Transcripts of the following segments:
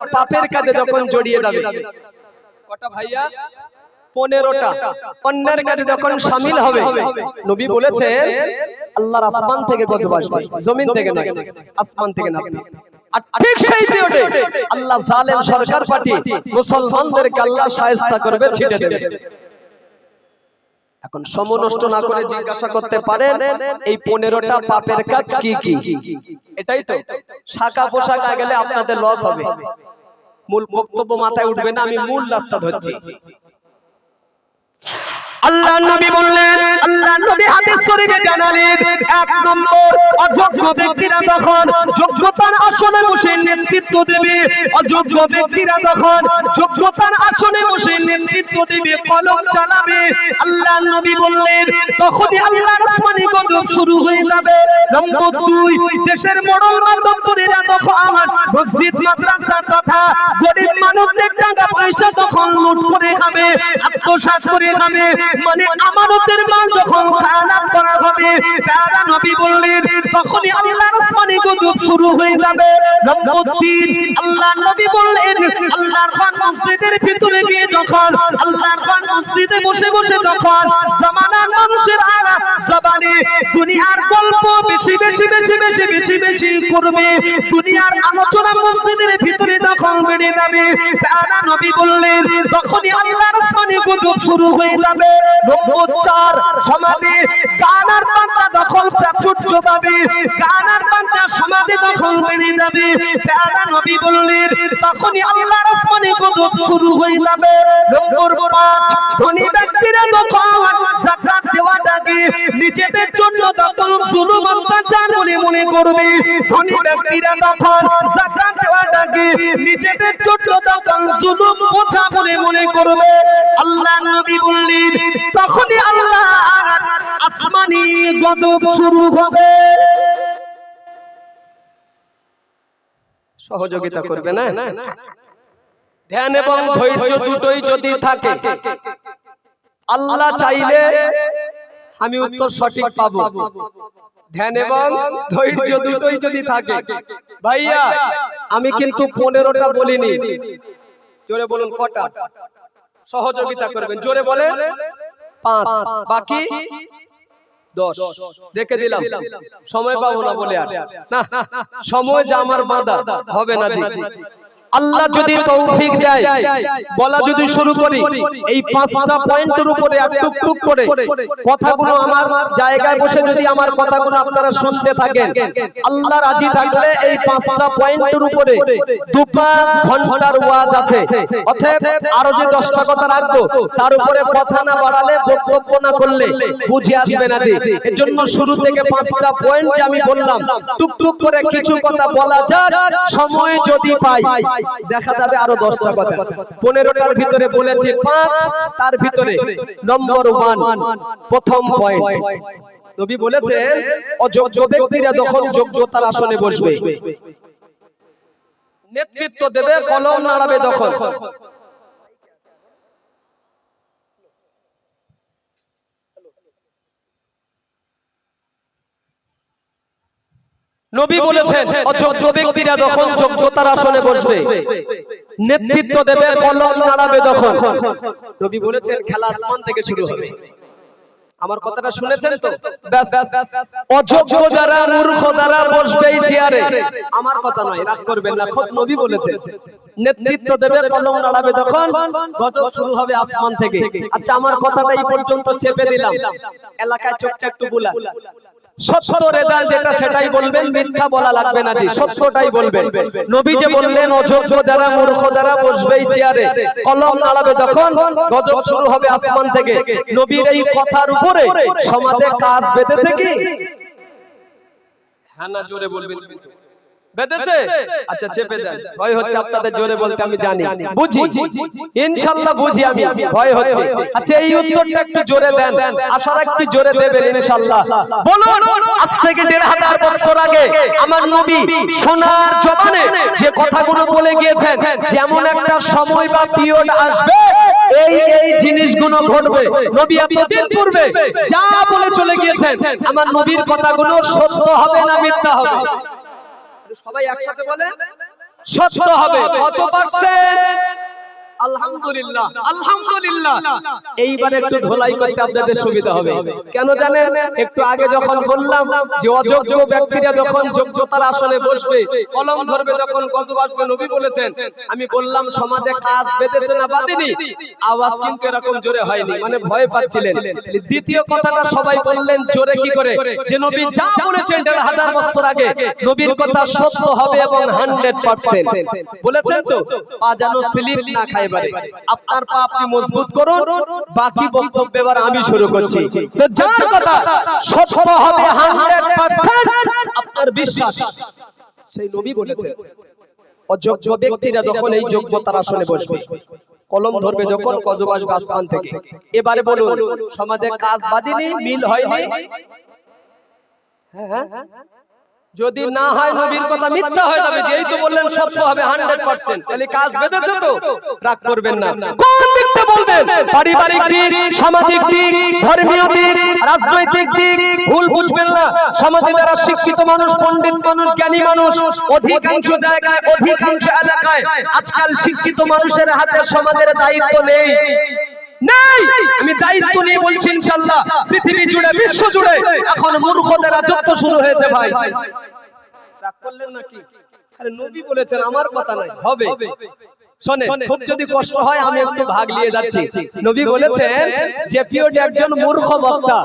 পাপের কাজে যখন জড়িয়ে যাবে। কটা ভাইয়া? পনেরোটা। অন্যের কাজে যখন সামিল হবে নবী বলেছেন আল্লাহর আসমান থেকে গজব আসবে জমিন থেকে নয় আসমান থেকে নামবে। ঠিক সেই পিরিয়ডে আল্লাহ জালেম সরকার পাঠিয়ে মুসলমানদেরকে আল্লাহ শায়েস্তা করবে ছিটে দেবে। এখন সময় নষ্ট না করে জিজ্ঞাসা করতে পারেন, এই পনেরোটা পাপের কাজ কি কি? এটাই তো। শাখা পোশাক গেলে আপনাদের লস হবে। মূল বক্তব্য মাথায় উঠবে না, আমি মূল রাস্তা ধরছি। আল্লাহ নবী বললেন, আল্লাহ নবী হাদিস শরীফে জানালেন, এক নম্বর অযোগ্য ব্যক্তিরা তখন যোগ্যতার আসনে বসে নেতৃত্ব দেবে। অযোগ্য ব্যক্তিরা তখন যোগ্যতার আসনে বসে নেতৃত্ব দেবে, কলম চালাবে। আল্লাহ নবী বললেন, তখনই আল্লাহর আসমানি গজব শুরু হয়ে যাবে। নম্বর দুই, দেশের মোড়ল মাধ্যমরা তখন মসজিদ, মাদ্রাসা তথা গরিব মানুষদের টাকা পয়সা তখন লুট করে খাবে, আত্মসাৎ করে খাবে। মানে আমানতের মাল যখন করা হবে, তারা নবী বললেন, তখনই আল্লাহর শুরু হয়ে যাবে। নম্বর নবী বললেন, আল্লাহর খান মসজিদের ভিতরে গিয়ে যখন, আল্লাহর খান মসজিদে বসে বসে যখন, জামানার মানুষের আর জবানে, দুনিয়ার গল্প বেশি বেশি বেশি বেশি বেশি বেশি করবে। দুনিয়ার আলোচনা মসজিদের ভিতরে বেড়ে যাবে, তারা নবী বললেন, তখনই আল্লাহর শুরু হয়ে যাবে। নম্বর সমাধি, গানার পান্তা দখল প্রাচুর্য পাবে, গানার পান্তা সমাধি দখল বেড়ে যাবে। তারা নবী বললেন, তখনই আল্লাহর আসমানি গজব শুরু হয়ে যাবে। নম্বর পাঁচ ধনী ব্যক্তিরা যখন জাকাত দেওয়াটাকে নিজেদের জন্য তখন জুলুম অত্যাচার বলে মনে করবে। ধনী ব্যক্তিরা তখন জাকাত দেওয়াটাকে নিজেদের জন্য তখন জুলুম বোঝা বলে মনে করবে। আল্লাহ নবী বললেন তখনই আল্লাহ আসমানি গজব শুরু হবে। সহযোগিতা করবে না? ধ্যান এবং ধৈর্য দুটোই যদি থাকে, আল্লাহ চাইলে আমি উত্তর সঠিক পাবো। ধ্যান এবং ধৈর্য দুটোই যদি থাকে, ভাইয়া, আমি কিন্তু পনেরোটা বলিনি। জোরে বলুন কটা? সহযোগিতা করবেন। জোরে বলে পাঁচ বাকি দশ। দেখে দিলাম। সময় পাবো না বলে আর। না সময় যে আমার বাঁধা হবে না আল্লাহ যদি তৌফিক দেয় বলা যদি শুরু করি এই পাঁচটা পয়েন্টের উপরে এক টুক টুক করে কথাগুলো আমার জায়গায় বসে যদি আমার কথাগুলো আপনারা শুনতে থাকেন আল্লাহ রাজি থাকলে এই পাঁচটা পয়েন্টের উপরে দু পাঁচ ঘণ্টার ওয়াজ আছে। অতএব আরও যে দশটা কথা রাখব তার উপরে কথা না বাড়ালে বক্তব্য না করলে বুঝে আসবে না এর জন্য শুরু থেকে পাঁচটা পয়েন্ট আমি বললাম। টুক টুক করে কিছু কথা বলা যাক সময় যদি পাই দেখা যাবে আরও দশটা কথা। পনেরোটার ভিতরে বলেছি পাঁচ, তার ভিতরে নম্বর ওয়ান প্রথম পয়েন্ট নবী বলেছেন, অযোগ্য ব্যক্তিরা যখন যোগ্যতার আসনে বসবে। নেতৃত্ব দেবে, কলম নাড়াবে তখন নবী বলেছেন অযোগ্য ব্যক্তিরা যখন যোগ্যতার আসনে বসবে নেতৃত্ব দেবে কলম নাড়াবে তখন নবী বলেছেন খেলা আসমান থেকে শুরু হবে। আমার কথাটা শুনেছেন তো? অযোগ্য যারা মূর্খ যারা বসবে এই চেয়ারে আমার কথা নয় রাগ করবেন না খোদ নবী বলেছেন। নেতৃত্ব দেবে কলম নাড়াবে তখন গজব শুরু হবে আসমান থেকে। আচ্ছা আমার কথাটা এই পর্যন্ত চেপে দিলাম। এলাকায় চোখটা একটু বুলা সত্য রেজাল্ট যেটা সেটাই বলবেন মিথ্যা বলা লাগবে না জি সত্যটাই বলবেন। নবী যে বললেন অযোগ্য যারা মূর্খ যারা বসবে চেয়ারে। কলম নাড়াবে যখন গজব শুরু হবে আসমান থেকে। নবীর এই কথার উপরে সমাজে কাজ বেঁধেছে কি? হ্যাঁ না জোরে বলবেন কিন্তু। বেঁধেছে? আচ্ছা চেপে দেন। ভয় হচ্ছে আপনাদের জোরে বলতে আমি জানি। বুঝি? ইনশাআল্লাহ বুঝি আমি। ভয় হচ্ছে। আচ্ছা এই উত্তরটা একটু জোরে দেন। আশা রাখছি জোরে দেবেন ইনশাআল্লাহ বলুন আজ থেকে দেড় হাজার বছর আগে আমার নবী সোনার জবানে যে কথাগুলো বলে গিয়েছেন যেমন একটা সময় বা পিরিয়ড আসবে এই এই জিনিসগুলো ঘটবে। নবী এতদিন পূর্বে যা বলে চলে গিয়েছেন আমার নবীর কথাগুলো সত্য হবে না মিথ্যা হবে। সবাই একসাথে বলে সত্য হবে। কত পার্সেন্ট আলহামদুলিল্লাহ আলহামদুলিল্লাহ। এইবার একটু ধোলাই করতে আপনাদের সুবিধা হবে। কেন জানেন? একটু আগে যখন বললাম যে অযোগ্য ব্যক্তিরা যখন যোগ্যতার আসনে বসবে কলম ধরবে যখন গজব আসবে নবী বলেছেন। আমি বললাম সমাজে কাজ বেঁধেছে না বাঁধেনি? আওয়াজ কিন্তু এরকম জোরে হয়নি মানে ভয় পাচ্ছিলেন। দ্বিতীয় কথাটা সবাই বললেন জোরে কি করে? যে নবী যা বলেছেন দেড় হাজার বছর আগে নবীর কথা সত্য হবে এবং হান্ড্রেড পার্সেন্ট বলেছেন তো? পা যেন স্লিপ না খায়। এবারে। আপনার পা আপনি মজবুত করুন। বাকি বক্তব্য এবার আমি শুরু করছি। তো যার কথা সত্য হবে হান্ড্রেড পার্সেন্ট আপনার বিশ্বাস। সেই নবী বলেছেন অযোগ্য ব্যক্তিরা যখন এই যোগ্যতার আসনে বসবে। কলম ধরবে যখন কজব আসবে আসমান থেকে। এবারে বলুন সমাজে কাজ বাদিনি মিল হয়নি? হ্যাঁ, হ্যাঁ। যদি না হয় নবীর কথা মিথ্যা হয়ে যাবে যে এই তো বললেন সত্য হবে 100% তাহলে কাজ বেঁধেছে তো? রাগ করবেন না। কোন দিকটা বলবেন? পারিবারিক দিক সামাজিক দিক ধর্মীয় দিক রাজনৈতিক দিক ভুল বুঝবেন না। সমাজে যারা শিক্ষিত মানুষ পণ্ডিত মানুষ জ্ঞানী মানুষ অধিকাংশ জায়গায় অধিকাংশ এলাকায় আজকাল শিক্ষিত মানুষের হাতে সমাজের দায়িত্ব নেই। নেই! আমি দায়িত্ব নিয়ে বলছি ইনশাআল্লাহ পৃথিবী জুড়ে বিশ্ব জুড়ে এখন মূর্খদের রাজত্ব শুরু হয়েছে ভাই। রাগ করলেন নাকি? আরে নবী বলেছেন আমার কথা নাই হবে। শোনে খুব যদি কষ্ট হয় আমি একটু ভাগ নিয়ে যাচ্ছি। নবী বলেছেন যে পিওটি একজন মূর্খ বক্তা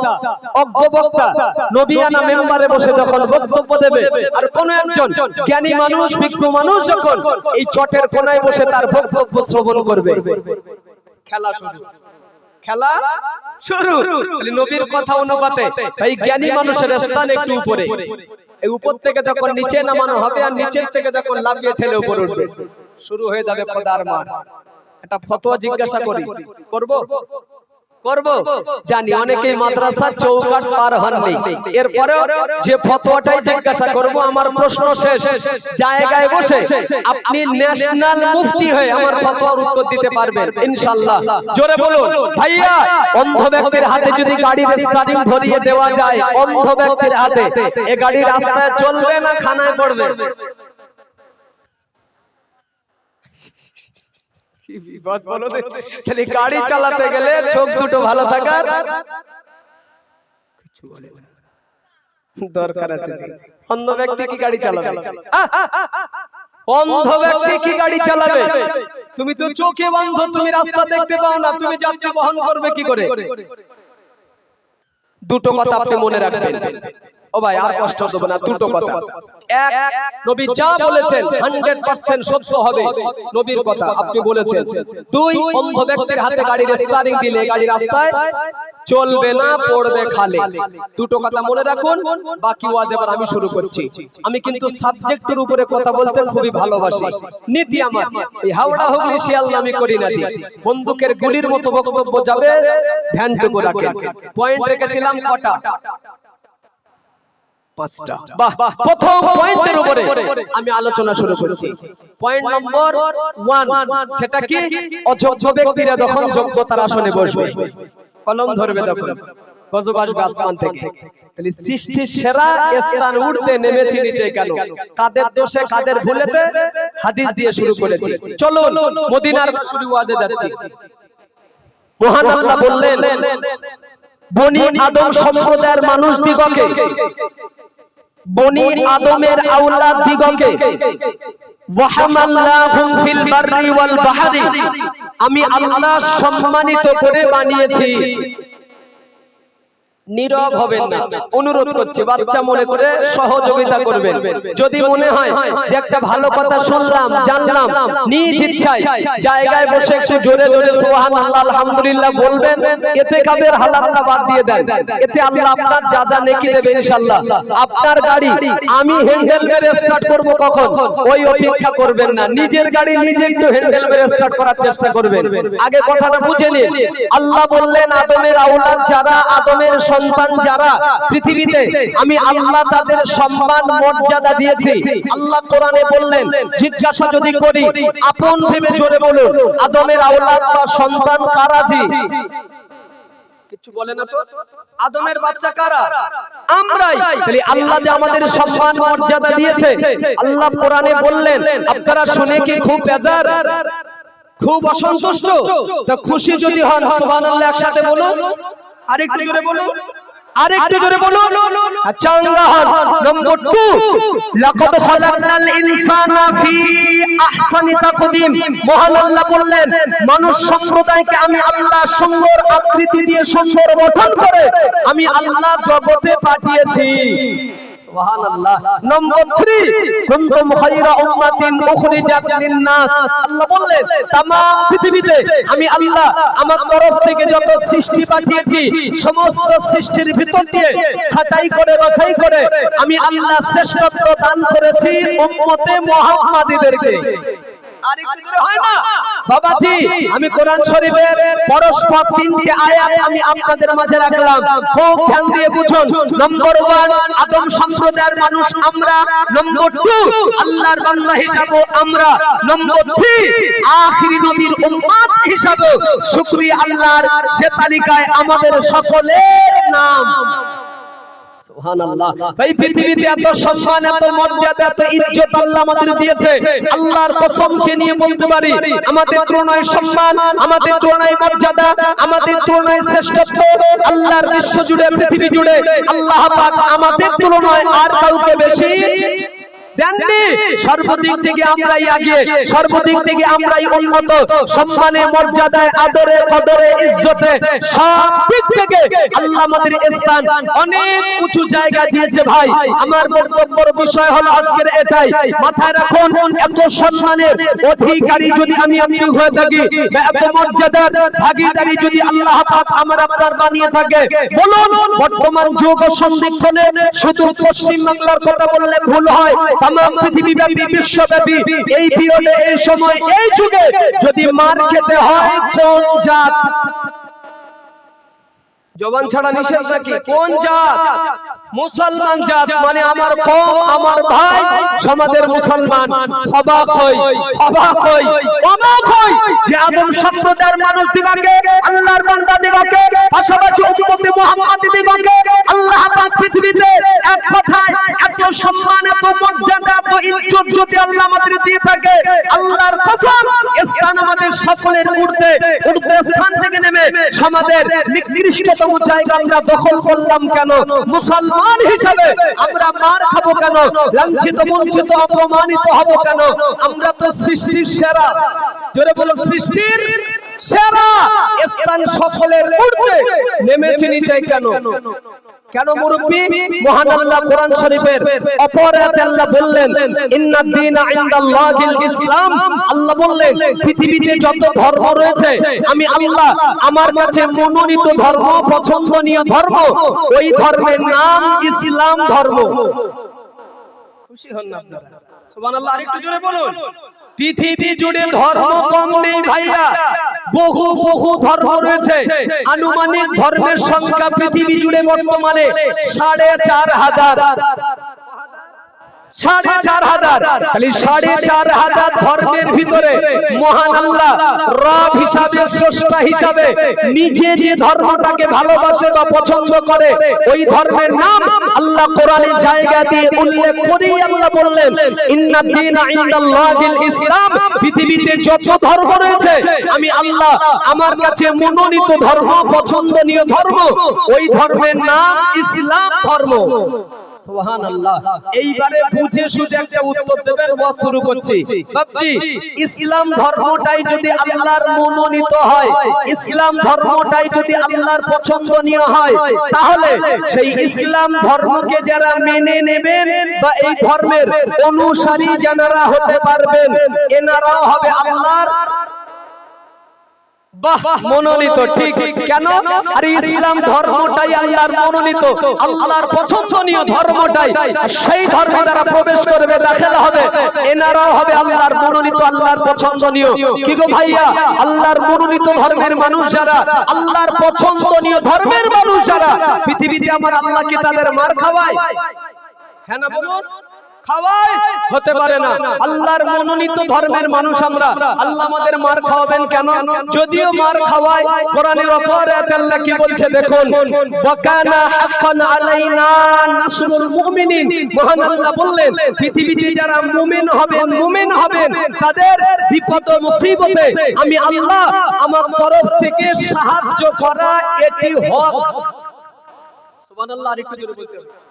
অজ্ঞ বক্তা নবিয়ানা মেম্বারে বসে যখন বক্তব্য দেবে আর কোন একজন জ্ঞানী মানুষ বিজ্ঞ মানুষ যখন এই চটের কোনায় বসে তার বক্তব্য শ্রবণ করবে। খেলা শুরু। খেলা শুরু। নবীর কথা অনুপাতে এই জ্ঞানী মানুষের স্থান একটু উপরে। এই উপর থেকে যখন নিচে নামানো হবে আর নিচের থেকে যখন লাফিয়ে ঠেলে উপর উঠবে। শুরু হয়ে যাবে খোদার মার একটা ফতোয়া জিজ্ঞাসা করি। করব? করব। জানি অনেকেই মাদ্রাসার চৌকাট পার হননি। এরপরে যে ফতোয়াটাই জিজ্ঞাসা করব আমার প্রশ্ন শেষ। জায়গায় বসে আপনি ন্যাশনাল মুফতি হয়ে আমার ফতোয়ার উত্তর দিতে পারবেন। ইনশাআল্লাহ জোরে বলুন। ভাইয়া অন্ধ ব্যক্তির হাতে যদি গাড়ির স্টারিং ধরিয়ে দেওয়া যায় অন্ধ ব্যক্তির হাতে এ গাড়ি রাস্তায় চলবে না খানায় পড়বে। বিপদ বলো খালি গাড়ি চালাতে গেলে চোখ দুটো ভালো থাকার। কিছু বলে দরকার আছে অন্ধ ব্যক্তি কি গাড়ি চালাবে? অন্ধ ব্যক্তি কি গাড়ি চালাবে? তুমি তো চোখে বন্ধ তুমি রাস্তা দেখতে পাও না তুমি যাত্রী বহন করবে কি করে? দুটো কথা আপনি মনে রাখবেন। ও ভাই আর কষ্ট দেবো না দুটো কথা। এক নবী যা বলেছেন 100% সত্য হবে। নবীর কথা আপনি বলেছেন। দুই অন্ধ ব্যক্তির হাতে গাড়ির স্টিয়ারিং দিলে গাড়ি রাস্তায় চলবে না পড়বে খালে। দুটো কথা মনে রাখুন বাকি ওয়াজ এবার আমি শুরু করছি। আমি কিন্তু সাবজেক্টের উপরে কথা বলতে খুবই ভালোবাসি। নীতি আমার। এই হাওড়া হুগলি শিয়ালদা আমি করি না দি বন্দুকের গুলির মতো বক্তব্য যাবে ধ্যানটুকু রাখেন পয়েন্ট রেখেছিলাম কটা পাঁচটা। বাহ প্রথম পয়েন্টের উপরে আমি আলোচনা শুরু করছি। Point number one. সেটা কি? অযোগ্য ব্যক্তিরা যখন যোগ্যতার আসনে বসবে। কলম ধরবে তখন। গজব আসবে আসমান থেকে। তাহলে সৃষ্টির সেরা স্থান উঠতে নেমেছি নিচে কেন? কাদের দোষে কাদের ভুলেতে হাদিস দিয়ে শুরু করেছি। চলো মদিনার শুরু ওয়াজে যাচ্ছি। মহান আল্লাহ বললেন বনি আদম সম্প্রদায়ের মানুষ দিগকে। বনি আদমের আওলাদ দিগকে। আমি আল্লাহ সম্মানিত করে বানিয়েছি। নীরব হবেন না। অনুরোধ করছি বাচ্চা মনে করে সহযোগিতা করবেন। যদি মনে হয় যে একটা ভালো কথা শুনলাম জানলাম নিজ ইচ্ছায় জায়গায় বসে একটু জোরে জোরে সুবহান আল্লাহ আলহামদুলিল্লাহ বলবেন। এতে কাদের হালাতটা বাদ দিয়ে দেন? এতে আল্লাহ আপনার যা যা নেকি দেবে ইনশাআল্লাহ আপনার গাড়ি আমি হ্যান্ডেল মেরে স্টার্ট করব কখন? ওই অপেক্ষা করবেন না। নিজের গাড়ি নিজে একটু হ্যান্ডেল মেরে স্টার্ট করার চেষ্টা করবেন। আগে কথাটা বুঝে নিন। আল্লাহ বললেন আদমের আওলাদ যারা আদমের সন্তান যারা পৃথিবীতে, আমি আল্লাহ তাদের সম্মান, মর্যাদা দিয়েছি। আল্লাহ কোরআনে বললেন, জিজ্ঞাসা যদি করি, আপন ভেবে জোরে বলুন আদমের আওলাদ বা সন্তান কারা জি বলে খুব অসন্তুষ্ট? খুশি যদি হন একসাথে বলুন। আরেকটু জোরে বলুন। আরেকটু জোরে বলুন। চাঙ্গা নম্বর 2 লাকাদ খালাকনাল ইনসানা ফি আহসানি তাকওয়িম মহান আল্লাহ বললেন মানুষ সম্প্রদায়কে আমি আল্লাহ সুন্দর আকৃতি দিয়ে সুন্দর গঠন করে আমি আল্লাহ জগতে পাঠিয়েছি। সুবহানাল্লাহ নম্বর 3 কুনতুম খায়রা উম্মাতিন উখরিজাত লিন-নাস আল্লাহ বললেন तमाम পৃথিবীতে আমি আল্লাহ আমার তরফ থেকে যত সৃষ্টি পাঠিয়েছি সমস্ত সৃষ্টির ভিতর দিয়ে ছাঁটাই করে বাছাই করে আমি আল্লাহ শ্রেষ্ঠত্ব দান করেছি উম্মতে মুহাম্মাদীদেরকে বাবাজি আমি কোরআন শরীফের পরস্পর তিনটি আয়াত আমি আপনাদের মাঝে রাখলাম। খুব ধ্যান দিয়ে বুঝুন। নম্বর 1 আদম সম্প্রদায়ের মানুষ আমরা। নম্বর 2 আল্লাহর বান্দা হিসাবে আমরা। নম্বর 3 আখিরি নবীর উম্মত হিসাবে। শুকরিয়া আল্লাহর সে তালিকায় আমাদের সকলের নাম। এই পৃথিবীতে এত সম্মান এত মর্যাদা এত ইজ্জত আল্লাহ আমাদের দিয়েছে। আল্লাহর কসমকে নিয়ে বলতে পারি আমাদের তুলনায় সম্মান আমাদের তুলনায় মর্যাদা আমাদের তুলনায় শ্রেষ্ঠত্ব আল্লাহর বিশ্ব জুড়ে পৃথিবী জুড়ে আল্লাহ পাক আমাদের তুলনায় আর কাউকে বেশি দেননি। সর্বদিক থেকে আমরাই আগে সর্বদিক থেকে আমরাই উন্নত সম্মানে মর্যাদায় আদরে কদরে ইজ্জতে সব দিক থেকে আল্লাহ আমাদের স্থান অনেক উঁচু জায়গা দিয়েছে ভাই। আমার বক্তব্যের বিষয় হলো আজকের এটাই। মাথায় রাখুন এত সম্মানের অধিকারী যদি আমি আপনি হয়ে থাকি এত মর্যাদার ভাগিদারি যদি আল্লাহ পাক আমার আপনার বানিয়ে থাকে বলুন বর্তমান যুগ সন্ধিক্ষণে শুধু পশ্চিম বাংলার কথা বললে ভুল হয় পৃথিবীব্যাপী বিশ্বব্যাপী এই পিরিয়ডে এই সময়, এই যুগে যদি মার খেতে হয় কোন জাত? জবান ছাড়া নিষেধ নাকি? কোন জাত? মুসলমান জাত মানে আমার কম, আমার ভাই, সমাজের মুসলমান। অবাক হই অবাক হই অবাক হই যে আদম সম্প্রদায়ের মানুষ দিবাকে, আল্লাহর বান্দা দিবাকে, পাশাপাশি উম্মতে মুহাম্মাদি দিবাকে, আল্লাহ পাক পৃথিবীতে এক কথায় এত সম্মান, এত ইজ্জত যদি আল্লাহ আমাদের দিয়ে থাকে, আল্লাহর কসম স্থান আমাদের সকলের ঊর্ধ্বে ঊর্ধ্বে স্থান থেকে নেমে নিকৃষ্টতম জায়গা আমরা দখল করলাম কেন? মুসলমান আমরা মার খাব কেন? লাঞ্ছিত, বঞ্চিত, অপমানিত হব কেন? আমরা তো সৃষ্টির সেরা। জোরে বলো, সৃষ্টির সেরা। স্থান সকলের ঊর্ধ্বে নেমেছে নিচে কেন? কেন মুরব্বি? মহান আল্লাহ কোরআন শরীফের অপর আল্লাহ বললেন ইন্নাদ দীনা ইনদাল্লাহিল ইসলাম। আল্লাহ বললেন পৃথিবীতে যত ধর্ম রয়েছে আমি আল্লাহ আমার কাছে মনোনীত ধর্ম পছন্দনীয় ধর্ম। ওই ধর্মের নাম ইসলাম ধর্ম। খুশি হন না আপনারা? সুবহানাল্লাহ আরেকটু জোরে বলুন। পৃথিবী জুড়ে ধর্ম কম নেই ভাইরা বহু বহু ধর্ম রয়েছে। আনুমানিক ধর্মের সংখ্যা পৃথিবী জুড়ে বর্তমানে সাড়ে চার হাজার। ধর্মের ভিতরে মহান হিসাবে নিজে যে ভালোবাসে পছন্দ করে আল্লাহ বললেন ইসলাম, পৃথিবীতে যত ধর্ম রয়েছে, আমি আল্লাহ আমার কাছে মনোনীত ধর্ম, পছন্দনীয় ধর্ম, ওই ধর্মের নাম ইসলাম ধর্ম। সুবহানাল্লাহ। এইবারে বুঝে সুঝে একটা উত্তর দেবেন ওয়াজ শুরু করছি। বাপজি ইসলাম ধর্মটাই যদি আল্লাহর মনোনীত হয় ইসলাম ধর্মটাই যদি আল্লাহর পছন্দনীয় হয় তাহলে সেই ইসলাম ধর্মকে যারা মেনে নেবেন বা এই ধর্মের অনুসারী যারা হতে পারবেন এনারাও হবে আল্লাহর বাহ মনোনীত ঠিক কেন? আর ইসলাম ধর্মটাই আল্লাহর মনোনীত। আল্লাহর পছন্দনীয় ধর্মটাই। সেই ধর্মে যারা প্রবেশ করবে দাখিল হবে। এনারাও হবে আল্লাহর মনোনীত আল্লাহর পছন্দনীয়। কি গো ভাইয়া? আল্লাহর মনোনীত ধর্মের মানুষ যারা আল্লাহর পছন্দনীয় ধর্মের মানুষ যারা। পৃথিবীতে আমার আল্লাহ কি তাদের মার খাওয়ায়। হ্যাঁ না বলুন? খাওয়াই হতে পারে না আল্লাহর মনোনীত ধর্মের মানুষ আমরা আল্লাহ আমাদের মার খাওয়াবেন কেন যদিও মার খাওয়ায় কোরআনের অপর আল্লাহ কি বলছে দেখুন ওয়াকানা হাক্কান আলাইনা নাসরুল মুমিনিন মহান আল্লাহ বললেন পৃথিবীতে যারা মুমিন হবেন মুমিন হবেন তাদের বিপদ মুসিবতে আমি আল্লাহ আমার তরফ থেকে সাহায্য করা এটি হক সুবহানাল্লাহ আরেকটু জোরে বলতে হবে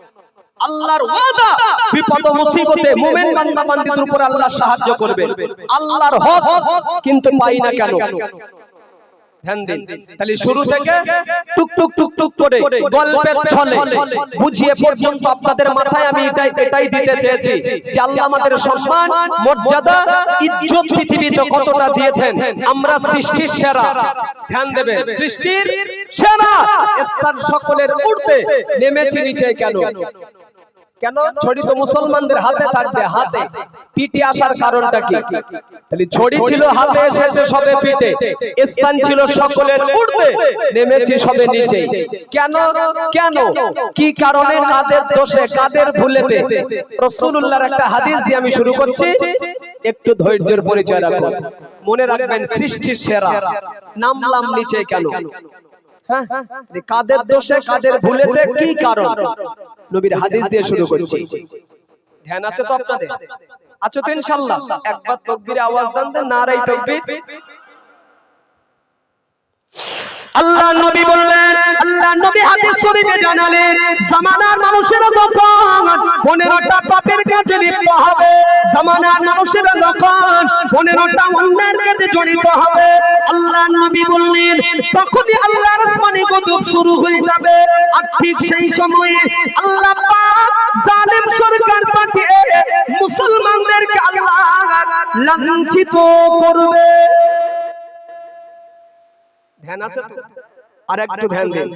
আল্লাহর ওয়াদা। বিপদ মুসিবতে মুমিন বান্দা বান্দীদের উপর আল্লাহ সাহায্য করবে আল্লাহর হক কিন্তু পাই না কেন? ধ্যান দিন। তাহলে শুরু থেকে টুক টুক টুক টুক করে গল্পের ছলে বুঝিয়ে পর্যন্ত আপনাদের মাথায় আমি এটাই এটাই দিতে চেয়েছি যে আল্লাহ আমাদের সম্মান মর্যাদা ইজ্জত পৃথিবীতে কতটা দিয়েছেন? আমরা সৃষ্টির সেরা। ধ্যান দেবেন। সৃষ্টির সেরা। স্থান সকলের উঠতে নেমেছি নিচে কেন? কেন? ছড়ি তো মুসলমানদের হাতে থাকবে হাতে পিঠে আসার কারণটা কি? তাহলে ছড়ি ছিল হাতে এসেছে সবে পিঠে স্থান ছিল সকলের উঠতে নেমেছি সবে নিচে কেন? কেন? কি কারণে কাদের দোষে কাদের ভুলেতে? রাসূলুল্লাহর একটা হাদিস দিয়ে আমি শুরু করছি। একটু ধৈর্যের পরিচয় রাখুন। মনে রাখবেন সৃষ্টির সেরা। নামলাম নিচে কেন? হ্যাঁ? কাদের দোষে কাদের ভুলেতে কি কারণ? নবীর হাদিস দিয়ে শুরু করছি। ধ্যান আছে তো আপনাদের? আচ্ছা তো ইনশাআল্লাহ। একবার তাকবীরে আওয়াজ দেন নারাই তাকবীর আল্লাহ নবী বললেন আল্লাহ নবী হাদিস শরীফে জানালেন জামানার মানুষের যখন 15টা পাপের কাজে লিপ্ত হবে। জামানার মানুষের যখন 15টা অন্যায়ের কাজে জড়িত হবে। আল্লাহ নবী বললেন, তখনই আল্লাহর আসমানি গজব শুরু যাবে। আর ঠিক সেই সময়ে আল্লাহ আল্লাহ করবে। আর একটু ধ্যান দিন।